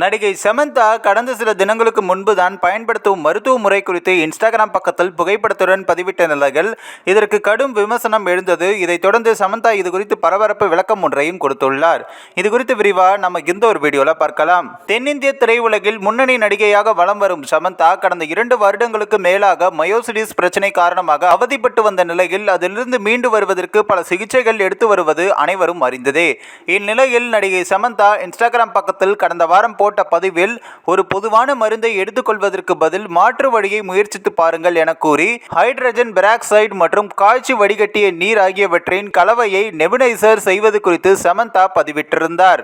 நடிகை சமந்தா கடந்த சில தினங்களுக்கு முன்பு தான் பயன்படுத்தும் மருத்துவ முறை குறித்து இன்ஸ்டாகிராம் பக்கத்தில் புகைப்படத்துடன் பதிவிட்ட நிலையில் இதற்கு கடும் விமர்சனம் எழுந்தது. இதைத் தொடர்ந்து சமந்தா இது குறித்து பரபரப்பு விளக்கம் ஒன்றையும் கொடுத்துள்ளார். இது குறித்து விரிவாக நம்ம இந்த ஒரு வீடியோவில் பார்க்கலாம். தென்னிந்திய திரையுலகில் முன்னணி நடிகையாக வலம் வரும் சமந்தா கடந்த இரண்டு வருடங்களுக்கு மேலாக மயோசிடிஸ் பிரச்சனை காரணமாக அவதிப்பட்டு வந்த நிலையில் அதிலிருந்து மீண்டு வருவதற்கு பல சிகிச்சைகள் எடுத்து வருவது அனைவரும் அறிந்ததே. இந்நிலையில் நடிகை சமந்தா இன்ஸ்டாகிராம் பக்கத்தில் கடந்த வாரம் போட்ட பதிவில் ஒரு பொதுவான மருந்தை எடுத்துக்கொள்வதற்கு பதில் மாற்று வழியை முயற்சித்து பாருங்கள் என கூறி ஹைட்ரஜன் பெராக்சைடு மற்றும் காய்ச்சி வடிகட்டிய நீர் ஆகியவற்றின் கலவையை நெபுனைசர் செய்வது குறித்து சமந்தா பதிவிட்டிருந்தார்.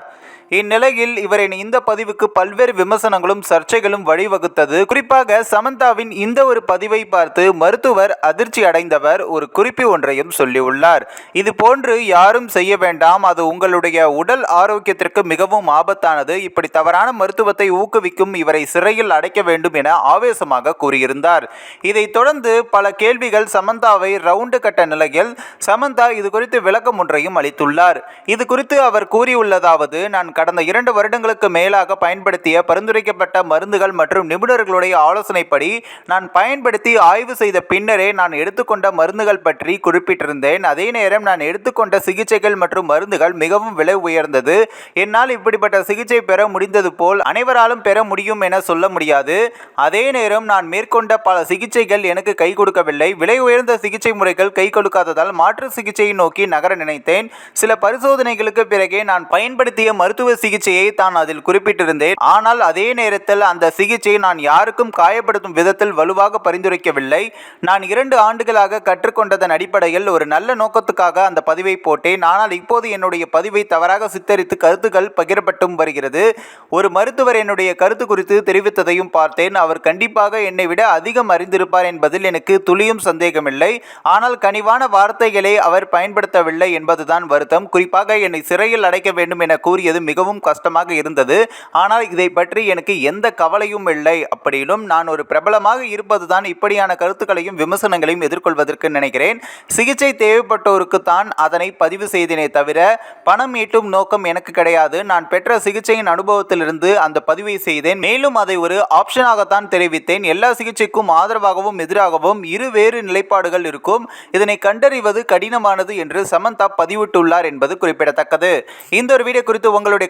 இந்நிலையில் இவரின் இந்த பதிவுக்கு பல்வேறு விமர்சனங்களும் சர்ச்சைகளும் வழிவகுத்தது. குறிப்பாக சமந்தாவின் இந்த ஒரு பதிவை பார்த்து மருத்துவர் அதிர்ச்சி அடைந்தவர் ஒரு குறிப்பு ஒன்றையும் சொல்லியுள்ளார். இது போன்று யாரும் செய்ய வேண்டாம். அது உங்களுடைய உடல் ஆரோக்கியத்திற்கு மிகவும் ஆபத்தானது. இப்படி தவறான மருத்துவத்தை ஊக்குவிக்கும் இவரை சிறையில் அடைக்க வேண்டும் என ஆவேசமாக கூறியிருந்தார். இதைத் தொடர்ந்து பல கேள்விகள் சமந்தாவை ரவுண்டு கட்ட நிலையில் சமந்தா இது குறித்து விளக்கம் ஒன்றையும் அளித்துள்ளார். இது குறித்து அவர் கூறியுள்ளதாவது நான் கடந்த இரண்டு வருடங்களுக்கு மேலாக பயன்படுத்திய பரிந்துரைக்கப்பட்ட மருந்துகள் மற்றும் நிபுணர்களுடைய ஆலோசனைப்படி நான் பயன்படுத்தி ஆய்வு செய்த பின்னரே நான் எடுத்துக்கொண்ட மருந்துகள் பற்றி குறிப்பிட்டிருந்தேன். அதே நேரம் நான் எடுத்துக்கொண்ட சிகிச்சைகள் மற்றும் மருந்துகள் மிகவும் விலை உயர்ந்தது. என்னால் இப்படிப்பட்ட சிகிச்சை பெற முடிந்தது போல் அனைவராலும் பெற முடியும் என சொல்ல முடியாது. அதே நேரம் நான் மேற்கொண்ட பல சிகிச்சைகள் எனக்கு கை கொடுக்கவில்லை. விலை உயர்ந்த சிகிச்சை முறைகள் கை கொடுக்காததால் மாற்று சிகிச்சையை நோக்கி நகர நினைத்தேன். சில பரிசோதனைகளுக்கு பிறகே நான் பயன்படுத்திய மருத்துவ சிகிச்சையை தான் அதில் குறிப்பிட்டிருந்தேன். ஆனால் அதே நேரத்தில் அந்த சிகிச்சை நான் யாருக்கும் காயப்படுத்தும் விதத்தில் வலுவாக பரிந்துரைக்கவில்லை. நான் இரண்டு ஆண்டுகளாக கற்றுக்கொண்டதன் அடிப்படையில் ஒரு நல்ல நோக்கத்துக்காக அந்த பதிவை போட்டேன். ஆனால் இப்போது என்னுடைய பதிவை தவறாக சித்தரித்து கருத்துக்கள் பகிரப்பட்டும் வருகிறது. ஒரு மருத்துவர் என்னுடைய கருத்து குறித்து தெரிவித்ததையும் பார்த்தேன். அவர் கண்டிப்பாக என்னை விட அதிகம் அறிந்திருப்பார் என்பதில் எனக்கு துளியும் சந்தேகமில்லை. ஆனால் கனிவான வார்த்தைகளை அவர் பயன்படுத்தவில்லை என்பதுதான் வருத்தம். குறிப்பாக என்னை சிறையில் அடைக்க வேண்டும் என கூறியது மிகவும் கஷ்டமாக இருந்தது. ஆனால் இதை பற்றி எனக்கு எந்த கவலையும் இல்லை. அப்படியிலும் நான் ஒரு பிரபலமாக இருப்பதுதான் இப்படியான கருத்துக்களையும் விமர்சனங்களையும் எதிர்கொள்வதற்கு நினைக்கிறேன். சிகிச்சை தேவைப்பட்டோருக்கு தான் அதனை பதிவு செய்தினே தவிர பணம் ஈட்டும் நோக்கம் எனக்கு கிடையாது. நான் பெற்ற சிகிச்சையின் அனுபவத்திலிருந்து அந்த பதிவை செய்தேன். மேலும் அதை ஒரு ஆப்ஷனாகத்தான் தெரிவித்தேன். எல்லா சிகிச்சைக்கும் ஆதரவாகவும் எதிராகவும் இரு வேறு நிலைப்பாடுகள் இருக்கும். இதனை கண்டறிவது கடினமானது என்று சமந்தா பதிவிட்டுள்ளார் என்பது குறிப்பிடத்தக்கது. இந்த ஒரு வீடியோ குறித்து உங்களுடைய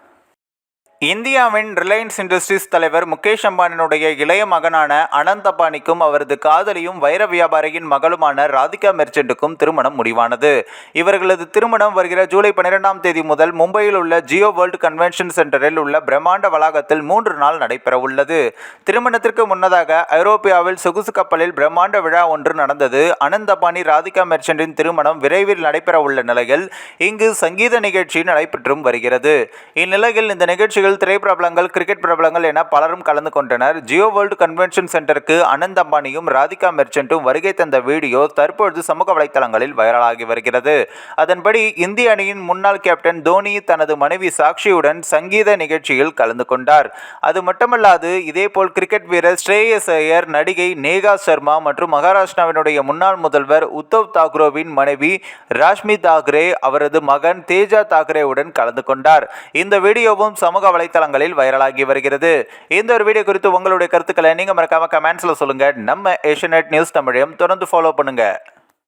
இந்தியாவின் ரிலையன்ஸ் இண்டஸ்ட்ரீஸ் தலைவர் முகேஷ் அம்பானினுடைய இளைய மகனான அனந்த் அம்பானிக்கும் அவரது காதலியும் வைர வியாபாரியின் மகளுமான ராதிகா மெர்ச்சென்ட்டுக்கும் திருமணம் முடிவானது. இவர்களது திருமணம் வருகிற ஜூலை பன்னிரெண்டாம் தேதி முதல் மும்பையில் உள்ள ஜியோ வேர்ல்டு கன்வென்ஷன் சென்டரில் உள்ள பிரம்மாண்ட வளாகத்தில் மூன்று நாள் நடைபெற உள்ளது. திருமணத்திற்கு முன்னதாக ஐரோப்பியாவில் சொகுசு கப்பலில் பிரம்மாண்ட விழா ஒன்று நடந்தது. அனந்த் அம்பானி ராதிகா மெர்ச்சென்ட்டின் திருமணம் விரைவில் நடைபெற உள்ள நிலையில் இங்கு சங்கீத நிகழ்ச்சி நடைபெற்றும் வருகிறது. இந்நிலையில் இந்த நிகழ்ச்சிகள் திரைப்பிரபலங்கள் கிரிக்கெட் பிரபலங்கள் என பலரும் கலந்து கொண்டனர். ஜியோ வேர்ல்டு கன்வென்ஷன் சென்டருக்கு அனந்த் அம்பானியும் ராதிகா மெர்ச்சன்ட்டும் வருகை தந்த வீடியோ தற்பொழுது சமூக வலைத்தளங்களில் வைரலாகி வருகிறது. அதன்படி இந்திய அணியின் முன்னாள் கேப்டன் தோனி தனது மனைவி சாக்ஷியுடன் சங்கீத நிகழ்ச்சியில் கலந்து கொண்டார். அது மட்டுமல்லாது இதேபோல் கிரிக்கெட் வீரர் ஸ்ரேயஸ் ஐயர் நடிகை நேகா சர்மா மற்றும் மகாராஷ்டிராவினுடைய முன்னாள் முதல்வர் உத்தவ் தாக்ரோவின் மனைவி ராஷ்மி தாக்கரே அவரது மகன் தேஜா தாக்கரேவுடன் கலந்து கொண்டார். இந்த வீடியோவும் சமூக வலைத்தளங்களில் வைரலாகி வருகிறது. இந்த ஒரு வீடியோ குறித்து உங்களுடைய கருத்துக்களை நீங்க மறக்காம கமெண்ட்ஸ்ல சொல்லுங்க. நம்ம ஏஷியநெட் நியூஸ் தமிழையும் தொடர்ந்து ஃபாலோ பண்ணுங்க.